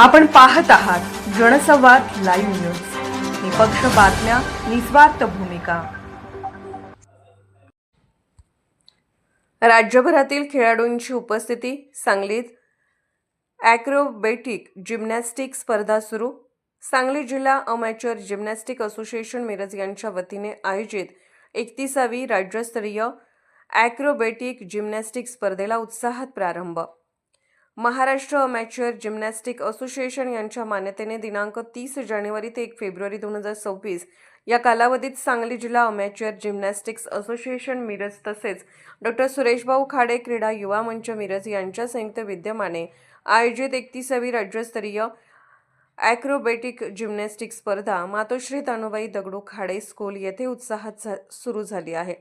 आपण पाहत आहात जनसंवाद लाईव्ह न्यूज. निपक्ष बातम्या निस्वार्थ भूमिका. राज्यभरातील खेळाडूंची उपस्थिती सांगलीत ॲक्रोबेटिक जिम्नॅस्टिक स्पर्धा सुरू. सांगली जिल्हा अमॅच्युअर जिम्नॅस्टिक असोसिएशन मिरज यांच्या वतीने आयोजित एकतीसावी राज्यस्तरीय ॲक्रोबेटिक जिम्नॅस्टिक स्पर्धेला उत्साहात प्रारंभ. महाराष्ट्र अमॅच्युअर जिम्नॅस्टिक असोसिएशन यांच्या मान्यतेने दिनांक तीस जानेवारी ते एक फेब्रुवारी दोन हजार सव्वीस या कालावधीत सांगली जिल्हा अमॅच्युअर जिम्नॅस्टिक्स असोसिएशन मिरज तसेच डॉक्टर सुरेशभाऊ खाडे क्रीडा युवा मंच मिरज यांच्या संयुक्त विद्यमाने आयोजित एकतीसावी राज्यस्तरीय ॲक्रोबेटिक जिम्नॅस्टिक स्पर्धा मातोश्री तानुबाई दगडू खाडे स्कूल येथे उत्साहात सुरू झाली आहे.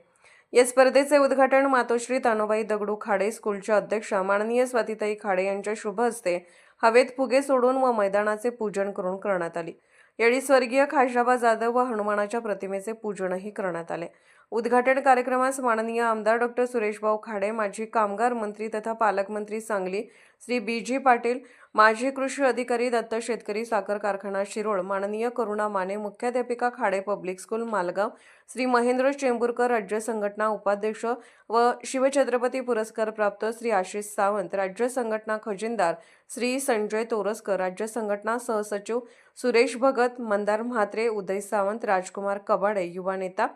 या स्पर्धेचे उद्घाटन मातोश्री तानुबाई दगडू खाडे स्कूलच्या अध्यक्षा माननीय स्वातिताई खाडे यांच्या शुभ हस्ते हवेत फुगे सोडून व मैदानाचे पूजन करून करण्यात आली. यावेळी स्वर्गीय खाशाबा जाधव व हनुमानाच्या प्रतिमेचे पूजनही करण्यात आले. उद्घाटन कार्यक्रमास माननीय आमदार डॉक्टर सुरेशभाऊ खाडे माजी कामगार मंत्री तथा पालकमंत्री सांगली श्री बी जी पाटील माजी कृषी अधिकारी दत्त शेतकरी साखर कारखाना शिरोळ माननीय करुणा माने मुख्याध्यापिका खाडे पब्लिक स्कूल मालगाव श्री महेंद्र चेंबूरकर राज्य संघटना उपाध्यक्ष व शिवछत्रपती पुरस्कार प्राप्त श्री आशिष सावंत राज्य संघटना खजिनदार श्री संजय तोरसकर राज्य संघटना सहसचिव सुरेश भगत मंदार म्हात्रे उदय सावंत राजकुमार कबाडे युवा नेता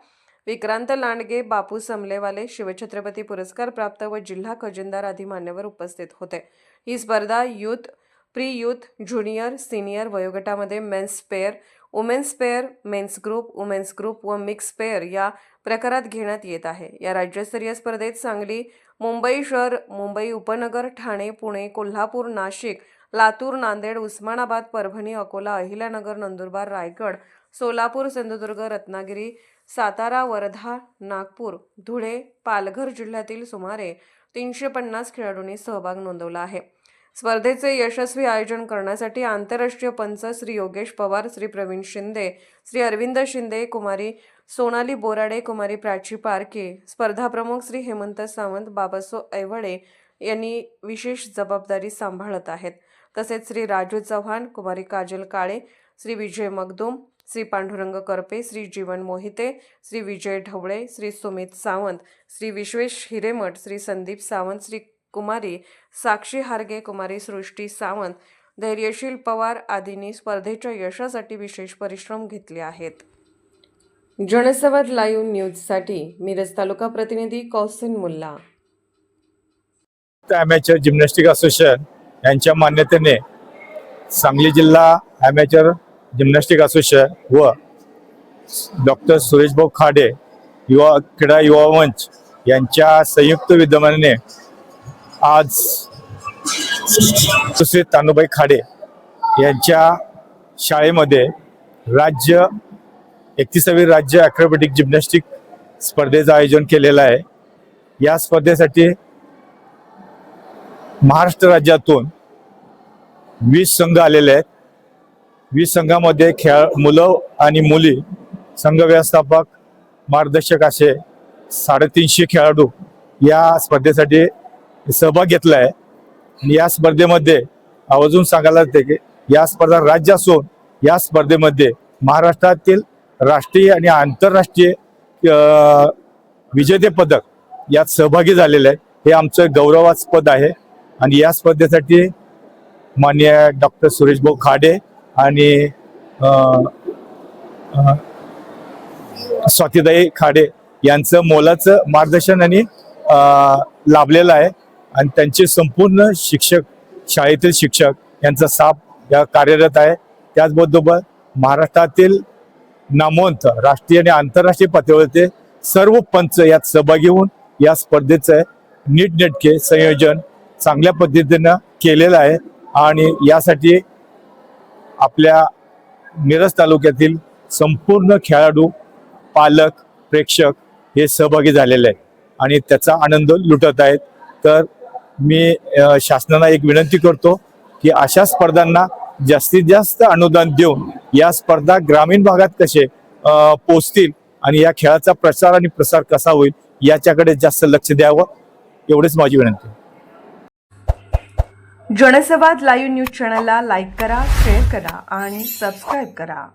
विक्रांत लांडगे बापू समलेवाले शिवछत्रपती पुरस्कार प्राप्त व जिल्हा खजिनदार आदी मान्यवर उपस्थित होते. ही स्पर्धा youth pre youth junior senior वयोगटामध्ये men's pair women's pair men's group women's group व मिक्स पेअर या प्रकारात घेण्यात येत आहे. या राज्यस्तरीय स्पर्धेत सांगली मुंबई शहर मुंबई उपनगर ठाणे पुणे कोल्हापूर नाशिक लातूर नांदेड उस्मानाबाद परभणी अकोला अहिल्यानगर नंदुरबार रायगड सोलापूर सिंधुदुर्ग रत्नागिरी सातारा वर्धा नागपूर धुळे पालघर जिल्ह्यातील सुमारे तीनशे पन्नास खेळाडूंनी सहभाग नोंदवला आहे. स्पर्धेचे यशस्वी आयोजन करण्यासाठी आंतरराष्ट्रीय पंच श्री योगेश पवार श्री प्रवीण शिंदे श्री अरविंद शिंदे कुमारी सोनाली बोराडे कुमारी प्राची पारके स्पर्धा प्रमुख श्री हेमंत सावंत बाबासो ऐवळे यांनी विशेष जबाबदारी सांभाळत आहेत. तसेच श्री राजू चव्हाण कुमारी काजल काळे श्री विजय मगदूम श्री पांडुरंग करपे श्री जीवन मोहिते श्री विजय ढवळे श्री सुमित सावंत श्री विश्वेश हिरेमठ श्री संदीप सावंत श्री कुमारी साक्षी हारगे कुमारी सृष्टी सावंत धैर्यशील पवार आदींनी स्पर्धेच्या यशासाठी विशेष परिश्रम घेतले आहेत. जनसंवाद लाईव्ह न्यूजसाठी मिरज तालुका प्रतिनिधी Kausin Mulla. Amateur gymnastic association यांच्या मान्यतेने सांगली जिल्हा ॲमेचर जिम्नॅस्टिक असोसिएशन व डॉक्टर सुरेशभाऊ खाडे युवा क्रीडा युवा मंच यांच्या संयुक्त विद्यमाने आज सुश्री तानुबाई खाडे यांच्या शाळेमध्ये राज्य एकतीसावी राज्य ॲक्रोबॅटिक जिम्नॅस्टिक स्पर्धेचं आयोजन केलेलं आहे. या स्पर्धेसाठी महाराष्ट्र राज्यातून वीस संघ आलेले आहेत. वीस संघामध्ये खेळ मुलं आणि मुली संघ व्यवस्थापक मार्गदर्शक असे साडेतीनशे खेळाडू या स्पर्धेसाठी सहभाग घेतला आहे आणि या स्पर्धेमध्ये आवर्जून सांगायला येते की या स्पर्धा राज्य असून या स्पर्धेमध्ये महाराष्ट्रातील राष्ट्रीय आणि आंतरराष्ट्रीय विजेते पदक यात सहभागी झालेले आहे हे आमचं गौरवास्पद आहे. आणि या स्पर्धेसाठी मान्य डॉक्टर सुरेशभाऊ खाडे आणि स्वातीदाई खाडे यांचं मोलाचं मार्गदर्शन आणि लाभलेलं आहे. आणि त्यांचे संपूर्ण शिक्षक शाळेतील शिक्षक यांचा साप या कार्यरत आहे. त्याचबरोबर महाराष्ट्रातील नामवंत राष्ट्रीय आणि आंतरराष्ट्रीय पातळीवरचे सर्व पंच यात सहभागी होऊन या स्पर्धेचं नीटनेटके संयोजन चांगल्या पद्धतीनं केलेलं आहे आणि यासाठी आपल्या मिरज तालुक्यातील संपूर्ण खेळाडू पालक प्रेक्षक हे सहभागी झालेले आहेत आणि त्याचा आनंद लुटत आहेत. तर मी शासनाला एक विनंती करतो की अशा स्पर्धांना जास्तीत जास्त अनुदान देऊन या स्पर्धा ग्रामीण भागात कसे पोचतील आणि या खेळाचा प्रचार आणि प्रसार कसा होईल याच्याकडे जास्त लक्ष द्यावं एवढीच माझी विनंती जनसंवाद लाईव्ह न्यूज चॅनलला लाईक करा शेअर करा आणि सबस्क्राईब करा.